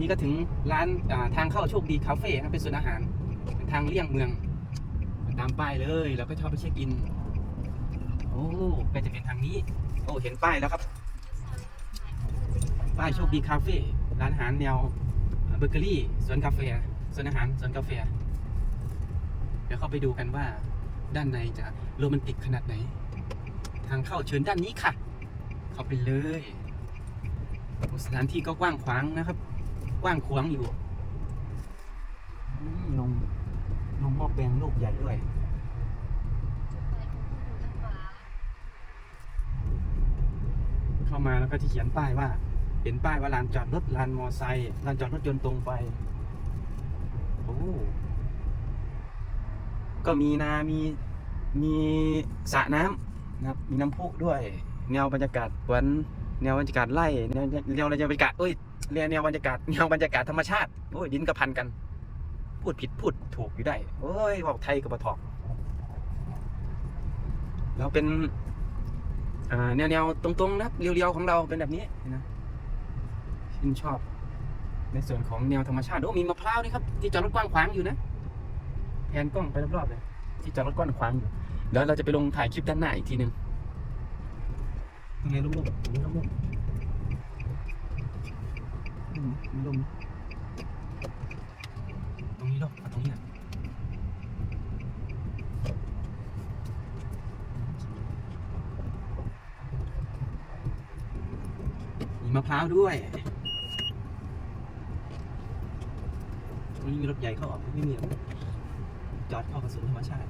นี่ก็ถึงร้านาทางเข้าโชคดีคาเฟ่ครับเป็นส่วนอาหารทางเลี่ยงเมือง ตามป้ายเลยแล้วก็ชอบไปเช็คอิน โอ้ก็จะเป็นทางนี้ โอ้เห็นป้ายแล้วครับ ป้ายโชคดีคาเฟ่ร้านอาหารแนวเบเกอรี่สวนกาแฟสวนอาหารสวนกาแฟเดี๋ยวเข้าไปดูกันว่า ด้านในจะโรแมนติกขนาดไหน ทางเข้าเชิญด้านนี้ค่ะ เข้าไปเลยสถานที่ก็กว้างขวางนะครับ กว้างขวางอยู่อืมนมนมหม้อแปลงลูกใหญ่ด้วยเข้ามาแล้วก็จะเขียนป้ายว่า เห็นป้ายว่าลานจอดรถลานมอไซค์ลานจอดรถยนต์ตรงไปโอ้ก็มีนา มี มีสระน้ำนะครับ มีน้ำพุด้วย แนวบรรยากาศเหมือนแนวบรรยากาศไร่แนวแนวบรรยากาศเอ้ย แนวแนวบรรยากาศแนวบรรยากาศธรรมชาติโอ้ยดินกระพันกัน พูดผิดพูดถูกอยู่ได้โอ้ยบอกไทยกับปะทอกเราเป็นแนวแนวตรงๆนะครับเรียวๆของเราเป็นแบบนี้นะชื่นชอบ ในส่วนของแนวธรรมชาติโอ้มีมะพร้าวนี่ครับที่จอดรถกว้างขวางอยู่นะแผนกล้องไปรอบๆเลยที่จอดรถกว้างขวางอยู่แล้วเราจะไปลงถ่ายคลิปด้านหน้าอีกทีหนึ่งตรงไหนลุ่มๆตรงนี้ลุ่มๆ อืมมีลมตรงนี้เอาตรงนี้นะมีมะพร้าวด้วยตรงนี้มีรถใหญ่เข้าออกไม่มีหรอกจอดเข้ากระสุนธรรมชาติ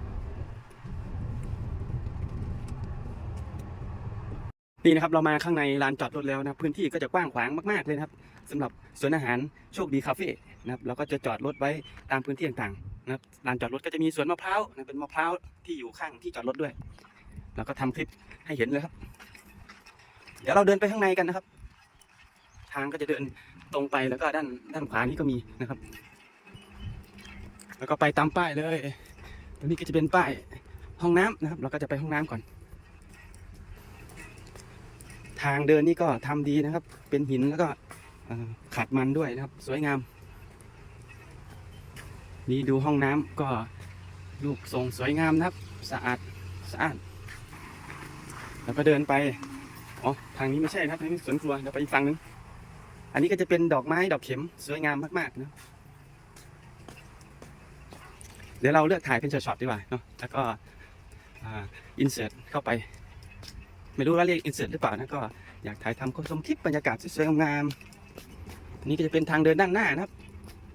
นี่นะครับเรามาข้างในลานจอดรถแล้วนะพื้นที่ก็จะกว้างขวางมากๆเลยนะครับ สำหรับสวนอาหารโชคดีคาเฟ่นะครับเราก็จะจอดรถไว้ตามพื้นที่ต่างๆนะครับลานจอดรถก็จะมีสวนมะพร้าวนะเป็นมะพร้าวที่อยู่ข้างที่จอดรถด้วยเราก็ทำคลิปให้เห็นเลยครับ เดี๋ยวเราเดินไปข้างในกันนะครับ ทางก็จะเดินตรงไปแล้วก็ด้านด้านขวานี้ก็มีนะครับ แล้วก็ไปตามป้ายเลยตรงนี้ก็จะเป็นป้ายห้องน้ำนะครับ เราก็จะไปห้องน้ำก่อน ทางเดินนี่ก็ทำดีนะครับ เป็นหินแล้วก็ ขัดมันด้วยนะครับ สวยงาม นี่ดูห้องน้ำก็ลูกทรงสวยงามนะครับ สะอาดสะอาด แล้วก็เดินไป อ๋อ ทางนี้ไม่ใช่ครับทางนี้สวนครัวเดี๋ยวไปอีกฝั่งหนึง อันนี้ก็จะเป็นดอกไม้ดอกเข็มสวยงามมากๆนะเดี๋ยวเราเลือกถ่ายเป็นช็อตๆดีกว่าเนาะ แล้วก็อินเสิร์ตเข้าไป ไม่รู้ว่าเรียกอินเสิร์ตหรือเปล่านะ ก็อยากถ่ายทำชมคลิปบรรยากาศสวยๆงามๆ นี่ก็จะเป็นทางเดินด้านหน้านะครับ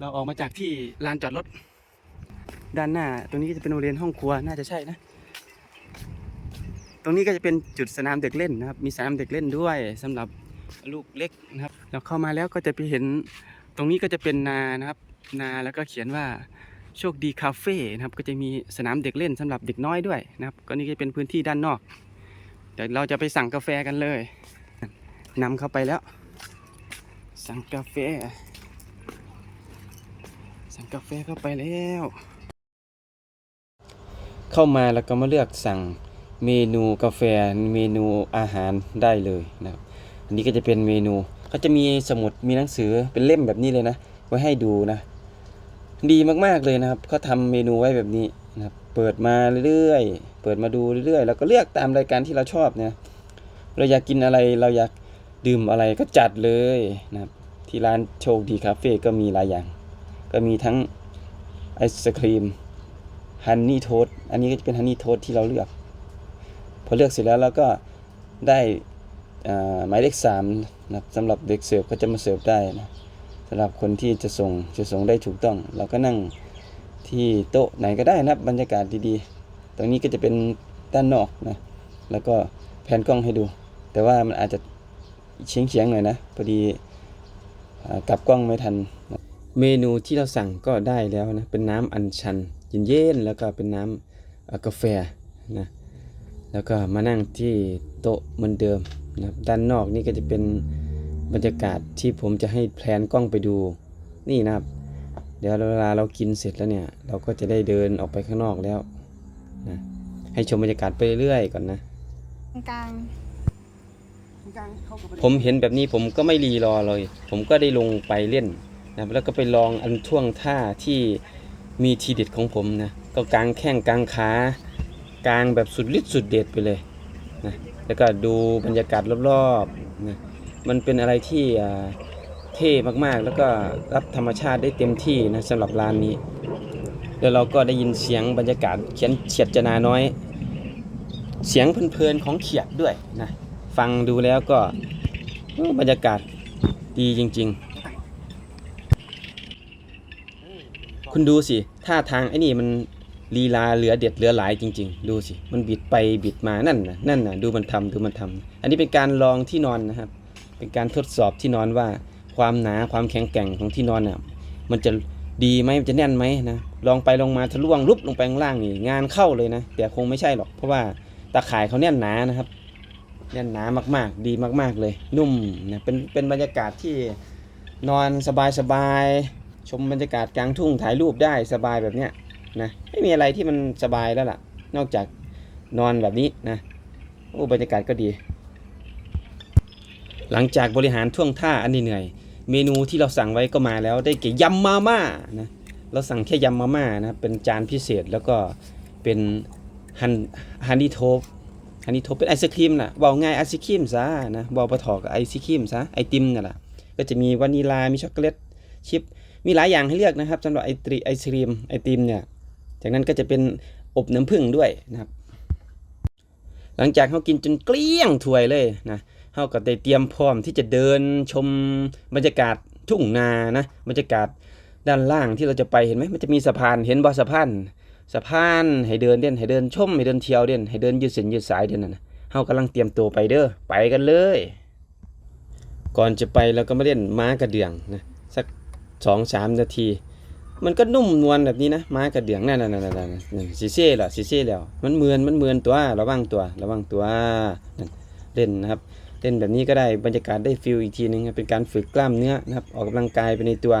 เราออกมาจากที่ลานจอดรถ ด้านหน้า ตรงนี้ก็จะเป็นโรงเรียนห้องครัวน่าจะใช่นะ ตรงนี้ก็จะเป็นจุดสนามเด็กเล่นนะครับ มีสนามเด็กเล่นด้วยสำหรับลูกเล็กนะครับ เราเข้ามาแล้วก็จะไปเห็น ตรงนี้ก็จะเป็นนานะครับ นาแล้วก็เขียนว่าโชคดีคาเฟ่นะครับ ก็จะมีสนามเด็กเล่นสำหรับเด็กน้อยด้วยนะครับ ก็นี่ก็จะเป็นพื้นที่ด้านนอก เดี๋ยวเราจะไปสั่งกาแฟกันเลยนำเข้าไปแล้ว สั่งกาแฟ สั่งกาแฟเข้าไปแล้ว เข้ามาแล้วก็มาเลือกสั่งเมนูกาแฟเมนูอาหารได้เลยนะครับอันนี้ก็จะเป็นเมนูเขาจะมีสมุดมีหนังสือเป็นเล่มแบบนี้เลยนะ ไว้ให้ดูนะ ดีมากๆเลยนะครับเขาทำเมนูไว้แบบนี้นะเปิดมาเรื่อยๆ เปิดมาดูเรื่อยๆ แล้วก็เลือกตามรายการที่เราชอบเนะเราอยากกินอะไรเราอยากดื่มอะไรก็จัดเลยนะครับ ที่ร้านโชคดีคาเฟ่ก็มีหลายอย่าง ก็มีทั้งไอศครีมฮันนี่โทสอันนี้ก็จะเป็นฮันนี่โทสที่เราเลือก พอเลือกเสร็จแล้วเราก็ได้หมายเลขสามนะสำหรับเด็กเสิร์ฟก็จะมาเสิร์ฟได้นะสำหรับคนที่จะส่งจะส่งได้ถูกต้อง เราก็นั่งที่โต๊ะไหนก็ได้นับบรรยากาศดีๆ ตรงนี้ก็จะเป็นด้านนอกนะแล้วก็แผนกล้องให้ดู แต่ว่ามันอาจจะเฉียงๆหน่อยนะพอดี กลับกล้องไม่ทัน เมนูที่เราสั่งก็ได้แล้วนะ เป็นน้ำอัญชันเย็นๆแล้วก็เป็นน้ำกาแฟนะแล้วก็มานั่งที่โต๊ะเหมือนเดิมนะด้านนอกนี่ก็จะเป็นบรรยากาศที่ผมจะให้แพลนกล้องไปดูนี่นะครับ เดี๋ยวเวลาเรากินเสร็จแล้วเนี่ย เราก็จะได้เดินออกไปข้างนอกแล้วนะให้ชมบรรยากาศไปเรื่อยๆก่อนนะกลาง กลางเข้ากับ ผมเห็นแบบนี้ผมก็ไม่รีรอเลย ผมก็ได้ลงไปเล่นนะแล้วก็ไปลองอันท่วงท่าที่มีทีเด็ดของผมนะก็กางแข้งกางขากางแบบสุดฤทธิ์สุดเด็ดไปเลยนะแล้วก็ดูบรรยากาศรอบๆนะมันเป็นอะไรที่เท่มากๆ แล้วก็รับธรรมชาติได้เต็มที่นะสำหรับร้านนี้ แล้วเราก็ได้ยินเสียงบรรยากาศเขียนเฉียดจนาน้อย เสียงเพลินๆของเขียดด้วยนะ ฟังดูแล้วก็บรรยากาศดีจริง ๆ คุณดูสิท่าทางไอ้นี่มันลีลาเหลือเด็ดเหลือหลายจริง ๆ ดูสิ มันบิดไปบิดมานั่นนะนั่นนะดูมันทำดูมันทำอันนี้เป็นการลองที่นอนนะครับ เป็นการทดสอบที่นอนว่าความหนาความแข็งแกร่งของที่นอนน่ะมันจะดีไหมมันจะแน่นไหมนะลองไปลองมาทะลวงลุบลงไปข้างล่างนี่งานเข้าเลยนะแต่คงไม่ใช่หรอกเพราะว่าตาข่ายเขาแน่นหนานะครับ แน่นหนามากๆ ดีมาก ๆเลย นุ่มนะเป็นเป็นบรรยากาศที่นอนสบายๆชมบรรยากาศกลางทุ่งถ่ายรูปได้สบายแบบเนี้ยนะไม่มีอะไรที่มันสบายแล้วล่ะ นอกจากนอนแบบนี้นะโอ้บรรยากาศก็ดี หลังจากบริหารท่วงท่าอันนี้เหนื่อย เมนูที่เราสั่งไว้ก็มาแล้วได้แก่ยำมาม่านะเราสั่งแค่ยำมาม่านะเป็นจานพิเศษแล้วก็เป็นฮันฮันนี่โทป ฮันนี่โทปเป็นไอศครีมน่ะบอกง่ายไอศครีมซะนะเบอกปะถอกับไอศครีมซะไอติมน่ะล่ะก็จะมีวานิลา มีช็อกโกแลตชิพมีหลายอย่างให้เลือกนะครับสำหรับไอตรีไอศครีมไอติมเนี่ย จากนั้นก็จะเป็นอบน้ำผึ้งด้วยนะครับ หลังจากเขากินจนเกลี้ยงถ้วยเลยนะเฮาก็ได้เตรียมพร้อมที่จะเดินชมบรรยากาศทุ่งนานะบรรยากาศด้านล่างที่เราจะไปเห็นไหมมันจะมีสะพานเห็นบ่อสะพาน สะพานให้เดินเด่นให้เดินชมให้เดินเที่ยวเด่นให้เดินยืดเส้นยืดสายเด่นน่ะนะเฮากำลังเตรียมตัวไปเด้อไปกันเลย ก่อนจะไปเราก็มาเล่นม้ากระเดื่องนะสักสองสามนาที มันก็นุ่มนวลแบบนี้นะม้ากระเดื่องนั่นนั่นนั่นนั่นซีเซ่เหรอซีเซ่แล้ว มันเหมือนมันเหมือนตัวระวังตัวระวังตัวนั่นเล่นนะครับเล่นแบบนี้ก็ได้บรรยากาศได้ฟิลอีกทีนึงครับเป็นการฝึกกล้ามเนื้อนะครับออกกำลังกายไปในตัว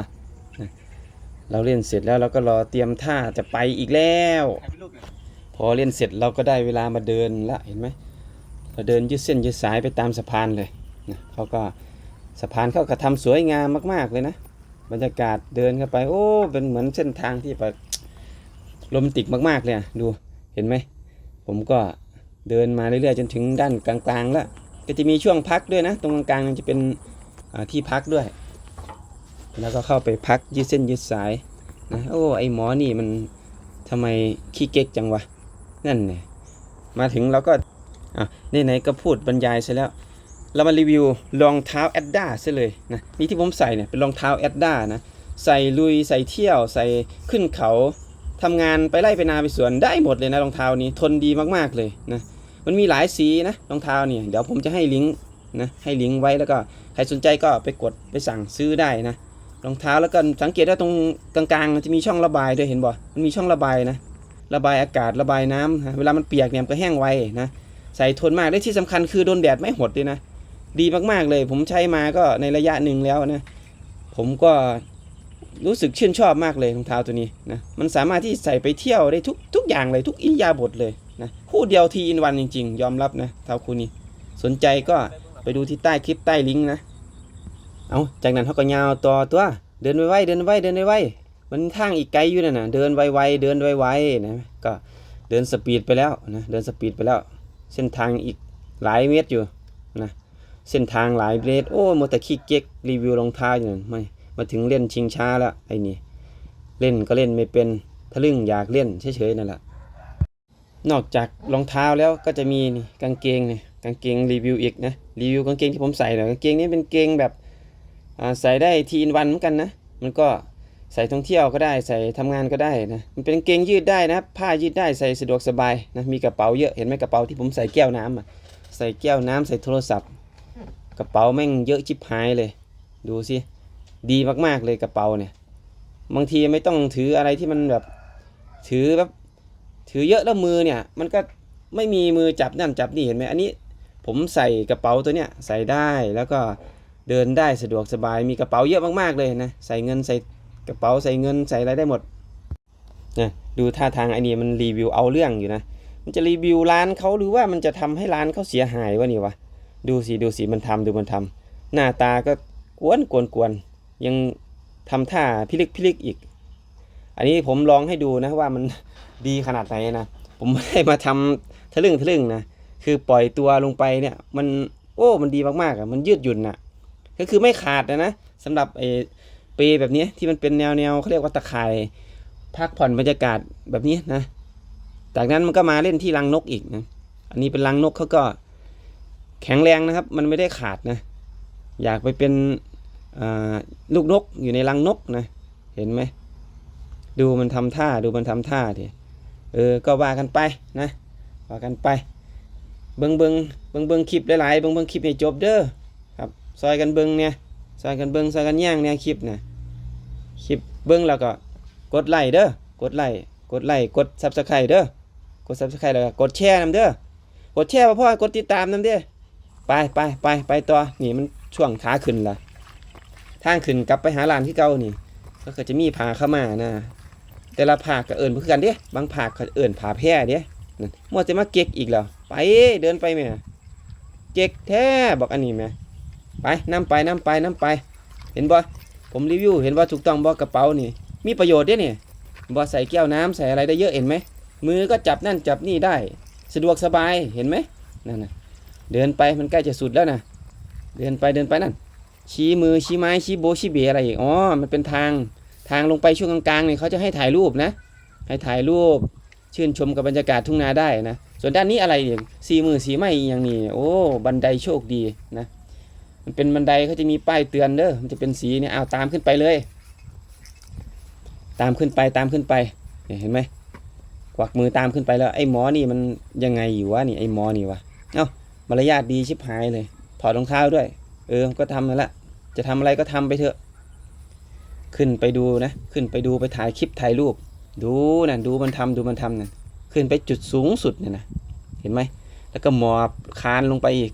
เราเล่นเสร็จแล้วเราก็รอเตรียมท่าจะไปอีกแล้ว พอเล่นเสร็จเราก็ได้เวลามาเดินละเห็นไหมเราเดินยืดเส้นยืดสายไปตามสะพานเลยนะเขาก็สะพานเขาก็ทำสวยงามมากๆเลยนะ บรรยากาศเดินเข้าไปโอ้เป็นเหมือนเส้นทางที่แบบโรแมนติกมากๆเลยอะดูเห็นไหมผมก็เดินมาเรื่อยๆจนถึงด้านกลางๆแล้วก็จะมีช่วงพักด้วยนะ ตรงกลางๆมันจะเป็นที่พักด้วย แล้วก็เข้าไปพักยืดเส้นยืดสายนะโอ้ไอหมอนี่มันทำไมขี้เก๊กจังวะนั่นเนี่ยมาถึงเราก็อะไหนๆก็พูดบรรยายซะแล้ว เรามารีวิวรองเท้าแอดด้าซะเลยนะนี่ที่ผมใส่เนี่ยเป็นรองเท้าแอดด้านะใส่ลุยใส่เที่ยวใส่ขึ้นเขาทำงานไปไล่ไปนาไปสวนได้หมดเลยนะรองเท้านี้ทนดีมากๆเลยนะมันมีหลายสีนะรองเท้าเนี่ยเดี๋ยวผมจะให้ลิงก์นะให้ลิงก์ไว้แล้วก็ใครสนใจก็ไปกดไปสั่งซื้อได้นะ รองเท้าแล้วก็สังเกตว่าตรงกลางๆจะมีช่องระบายด้วยเห็นบ่ มันมีช่องระบายนะ ระบายอากาศระบายน้ำนะเวลามันเปียกเนี่ยมันก็แห้งไวนะ ใส่ทนมากและที่สำคัญคือโดนแดดไม่หดเลยนะ ดีมากๆเลย ผมใช้มาก็ในระยะหนึ่งแล้วนะ ผมก็รู้สึกชื่นชอบมากเลยรองเท้าตัวนี้นะ มันสามารถที่ใส่ไปเที่ยวได้ทุกทุกอย่างเลยทุกอิริยาบถเลยนะคู่เดียวทีอินวันจริง ๆ ยอมรับนะเท้าคู่นี้ สนใจก็ไปดูที่ใต้คลิปใต้ลิงก์นะ เอาจากนั้นเขาก็ยาวต่อตัว เดินไวๆเดินไวๆเดินไวๆมันทางอีกไกลอยู่นั่นน่ะเดินไวๆเดินไวๆนะก็เดินสปีดไปแล้วนะเดินสปีดไปแล้ว เส้นทางอีกหลายเมตรอยู่นะเส้นทางหลายเมตรโอ้หมดแต่ขี้เก๊กรีวิวรองเท้าอยู่นั่นไม่มาถึงเล่นชิงช้าแล้วไอ้นี่เล่นก็เล่นไม่เป็นทะลึ่งอยากเล่นเฉยๆนั่นแหละนอกจากรองเท้าแล้วก็จะมีนี่กางเกงนี่กางเกงรีวิวอีกนะรีวิวกางเกงที่ผมใส่เลยกางเกงนี้เป็นเกงแบบ ใส่ได้ทีนวันเหมือนกันนะ มันก็ใส่ท่องเที่ยวก็ได้ใส่ทำงานก็ได้นะ มันเป็นเกงยืดได้นะ ผ้ายืดได้ใส่สะดวกสบายนะ มีกระเป๋าเยอะ เห็นไหมกระเป๋าที่ผมใส่แก้วน้ำอะ ใส่แก้วน้ำใส่โทรศัพท์ กระเป๋าแม่งเยอะชิบหายเลย ดูสิดีมากๆเลยกระเป๋าเนี่ย บางทีไม่ต้องถืออะไรที่มันแบบ ถือแบบถือเยอะแล้วมือเนี่ย มันก็ไม่มีมือจับนั่นจับนี่เห็นไหมอันนี้ ผมใส่กระเป๋าตัวเนี้ยใส่ได้แล้วก็ เดินได้สะดวกสบายมีกระเป๋าเยอะมากๆเลยนะใส่เงินใส่กระเป๋าใส่เงินใส่อะไรได้หมดนะดูท่าทางไอ้นี่มันรีวิวเอาเรื่องอยู่นะ มันจะรีวิวร้านเขาหรือว่ามันจะทำให้ร้านเขาเสียหายวะนี่วะดูสิดูสิมันทำดูมันทำหน้าตาก็กวนกวนกวนยังทำท่าพิลึกพิลึกอีก อันนี้ผมลองให้ดูนะว่ามันดีขนาดไหนนะผมไม่ได้มาทำทะลึ่งทะลึ่งนะคือปล่อยตัวลงไปเนี่ยมันโอ้มันดีมากๆอะมันยืดหยุ่นอะ ก็คือไม่ขาดนะนะสำหรับไอ้เปแบบนี้ที่มันเป็นแนวแนวเขาเรียกว่าตะข่ายพักผ่อนบรรยากาศแบบนี้นะ จากนั้นมันก็มาเล่นที่รังนกอีกนะ อันนี้เป็นรังนกเขาก็แข็งแรงนะครับ มันไม่ได้ขาดนะ อยากไปเป็นลูกนกอยู่ในรังนกนะ เห็นไหม ดูมันทำท่าดูมันทำท่าทีเออ ก็ว่ากันไปนะว่ากันไป เบิงเบิงเบิงเบิงคลิปหลายๆเบิงเบิงคลิปให้จบเด้อ ซอยกันเบิงเนี่ยซอยกันเบิงซอยกันย่างเนี่ยคลิปนะคลิปเบิงแล้วก็กดไลค์เด้อกดไลค์กดไลค์กดซับสไครต์เด้อกดซับสไครต์แล้วก็กดแชร์นำเด้อกดแชร์พ่อกดติดตามนำเด้อไปไปไปไปต่อนี่มันช่วงขาขึ้นละทางขึ้นกลับไปหาลานที่เก่านี่ ก็คือจะมีผาเข้ามานะแต่ละผาก็เอิญเพื่อกันเด้บางผากก็เอิญผาแพร่เด้นั่นมัวจะมาเก๊กอีกแล้วไปเดินไปแม่เก๊กแท้บอกอันนี้แม่ ไปนํไปนํไปนํไป เห็นบ่ผมรีวิวเห็นว่าถูกต้องบ่กระเป๋านี่ มีประโยชน์เด้นี่บ่ใส่แก้วน้ำใส่อะไรได้เยอะเห็นไหมมือก็จับนั่นจับนี่ได้ สะดวกสบายเห็นไหมนั่นนะเดินไปมันใกล้จะสุดแล้วนะเดินไปเดินไปนั่นชี้มือชี้ไม้ชี้โบชี้เบอะไรอีกอ๋อมันเป็นทางทางลงไปช่วงกลางๆเนี่ยเขาจะให้ถ่ายรูปนะ ให้ถ่ายรูปชื่นชมกับบรรยากาศทุ่งนาได้นะ ส่วนด้านนี้อะไรเนี่ยสีมือสีไม้อย่างนี้โอ้บันไดโชคดีนะ มันเป็นบันไดเขาจะมีป้ายเตือนเด้อมันจะเป็นสีเนี่ยเอาตามขึ้นไปเลย ตามขึ้นไปตามขึ้นไปเห็นไหมกวักมือตามขึ้นไปแล้วไอ้หมอนี่มันยังไงอยู่วะนี่ไอ้หมอนี่วะเอ้ามารยาทดีชิบหายเลย ถอดรองเท้าด้วย เออก็ทำนั่นแหละจะทำอะไรก็ทำไปเถอะ ขึ้นไปดูนะ ขึ้นไปดูไปถ่ายคลิปถ่ายรูป ดูนะดูมันทำดูมันทำนะขึ้นไปจุดสูงสุดเนี่ยนะ เห็นไหม แล้วก็หมอบคานลงไปอีก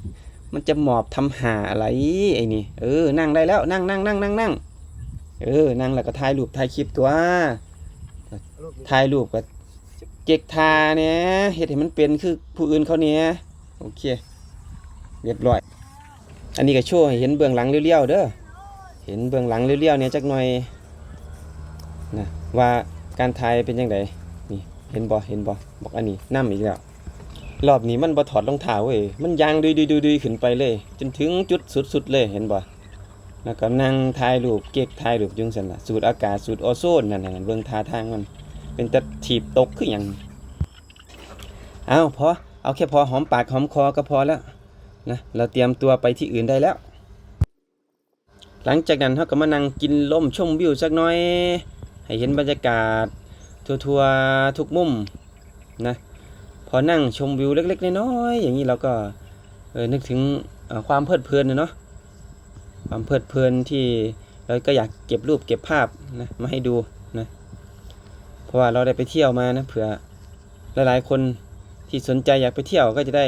มันจะหมอบทำหาอะไรไอ้นี่เออนั่งได้แล้วนั่งนั่งนั่งนั่งนั่งเออนั่งแล้วก็ถ่ายรูปถ่ายคลิปตัวถ่ายรูปกับเก็กทาเนี่ยเฮ็ดให้มันเป็นคือผู้อื่นเขาเนี่ยโอเคเรียบร้อย อันนี้ก็โชว์ให้เห็นเบื้องหลังเลี้ยวๆเด้อเห็นเบื้องหลังเลี้ยวๆเนี่ยจักหน่อยนะว่าการถ่ายเป็นยังไงนี่เห็นบ่เห็นบ่บอกอันนี้น้ำอีกแล้ว รอบนี้มันบ่ถอดรองเท้าเว้ย มันยางดุยดุยดุยดุยขึ้นไปเลย จนถึงจุดสุดๆเลยเห็นบ่ แล้วก็นั่งถ่ายรูปเก๊กถ่ายรูปอยุ่งสันละสูดอากาศสูดโอโซนนั่นน่ะเบิ่งท่าทางมัน เป็นตะถีบตกคือหยังเอาพอ เอาแค่พอหอมปากหอมคอก็พอแล้วนะ เราเตรียมตัวไปที่อื่นได้แล้ว หลังจากนั้นเราก็มานั่งกินลมชมวิวสักหน่อย ให้เห็นบรรยากาศ ทั่วๆทุกมุมนะ อนั่งชมวิวเล็กๆน้อยๆอย่างนี้เราก็เออนึกถึงความเพลิดเพลินนะเนาะความเพลิดเพลินที่เราก็อยากเก็บรูปเก็บภาพนะมาให้ดูนะเพราะว่าเราได้ไปเที่ยวมานะเผื่อหลายๆคนที่สนใจอยากไปเที่ยวก็จะได้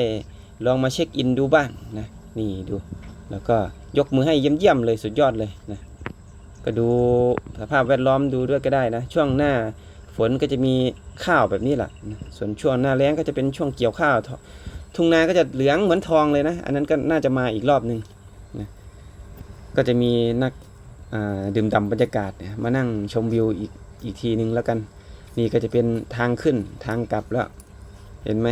ลองมาเช็คอินดูบ้างนะนี่ดู แล้วก็ยกมือให้เยี่ยมๆเลยสุดยอดเลยนะก็ดูสภาพแวดล้อมดูด้วยก็ได้นะช่วงหน้า ฝนก็จะมีข้าวแบบนี้แหละส่วนช่วงหน้าแล้งก็จะเป็นช่วงเกี่ยวข้าว ทุ่งนาก็จะเหลืองเหมือนทองเลยนะ อันนั้นก็น่าจะมาอีกรอบหนึ่งนะก็จะมีนักดื่มด่ำบรรยากาศมานั่งชมวิวอีกอีกทีหนึ่งแล้วกัน นี่ก็จะเป็นทางขึ้นทางกลับแล้ว เห็นไหม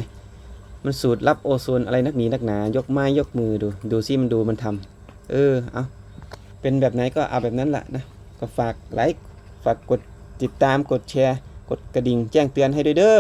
มันสูดรับโอโซนอะไรนักหนีนักหนา ยกไม้ยกมือดู ดูซิมันดูมันทำเออ เอาเป็นแบบไหนก็เอาแบบนั้นแหละนะ ก็ฝากไลค์ ฝากกดติดตาม กดแชร์ กดกระดิ่งแจ้งเตือนให้ด้วยเด้อ